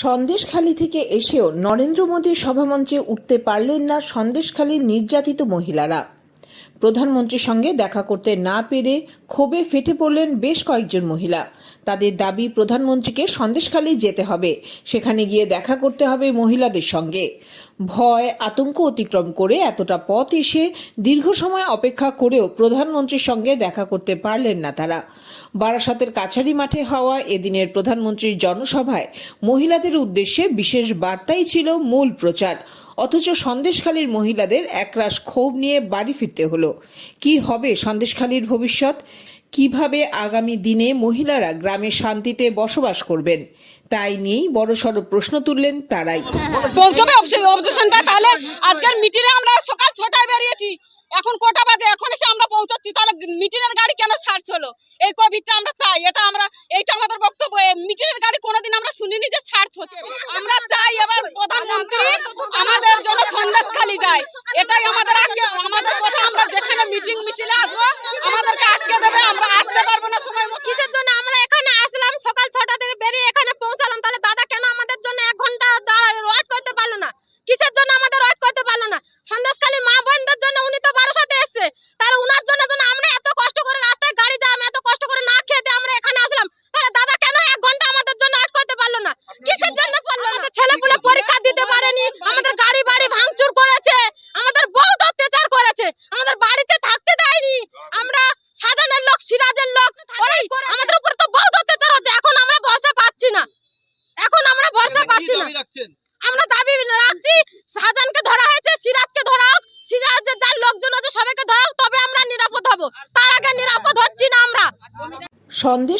সন্দেশখালী থেকে এসেও নরেন্দ্র মোদীর সভামঞ্চে উঠতে পারলেন না সন্দেশখালীর নির্যাতিত মহিলারা। প্রধানমন্ত্রীর সঙ্গে দেখা করতে না পেরে ক্ষোভে ফেটে পড়লেন বেশ কয়েকজন মহিলা। তাদের দাবি, প্রধানমন্ত্রীকে সন্দেশখালী যেতে হবে। সেখানে গিয়ে দেখা করতে হবে মহিলাদের সঙ্গে। ভয়, আতঙ্ক অতিক্রম করে এতটা পথ এসে দীর্ঘ সময় অপেক্ষা করেও প্রধানমন্ত্রীর সঙ্গে দেখা করতে পারলেন না তারা। বারাসাতের কাছারি মাঠে হওয়া এদিনের প্রধানমন্ত্রীর জনসভায় মহিলাদের উদ্দেশ্যে বিশেষ বার্তাই ছিল মূল প্রচার। অথচ সন্দেশখালীর মহিলাদের একরাশ ক্ষোভ নিয়ে বাড়ি ফিরতে হলো। কি হবে সন্দেশখালীর ভবিষ্যৎ? কীভাবে আগামী দিনে মহিলারা গ্রামে শান্তিতে বসবাস করবেন? তাই নিয়েই বড়সড় প্রশ্ন তুললেন তারাই। পৌঁছবে অবজেশনটা তাহলে আজকের মিটিংয়ে আমরা সকাল ছটায় বেরিয়েছি। এখন কটা বাজে? এখন এসে আমরা পৌঁছাচ্ছি। তাহলে মিটিংয়ের গাড়ি কেন ছাড় ছিল এই কোভিডটা আমরা চাই। এটা আমরা এইটা আমাদের বক্তব্য। মিটিংয়ের গাড়ি কোনোদিন আমরা শুনিনি যে ছাড় হচ্ছে। আমরা চাই এবার প্রধানমন্ত্রী আমাদের খালি যায়। এটাই আমাদের আমাদের কথা আমরা যেখানে মিটিং পাচ্ছি না। আমরা দাবি রাখছি শাহজাহানকে ধরা হয়েছে সিরাজকে ধরা হোক সিরাজের যার লোকজন আছে সবাইকে ধরা হোক তবে আমরা নিরাপদ হব। তার আগে নিরাপদ হচ্ছি না আমরা। সন্দেশ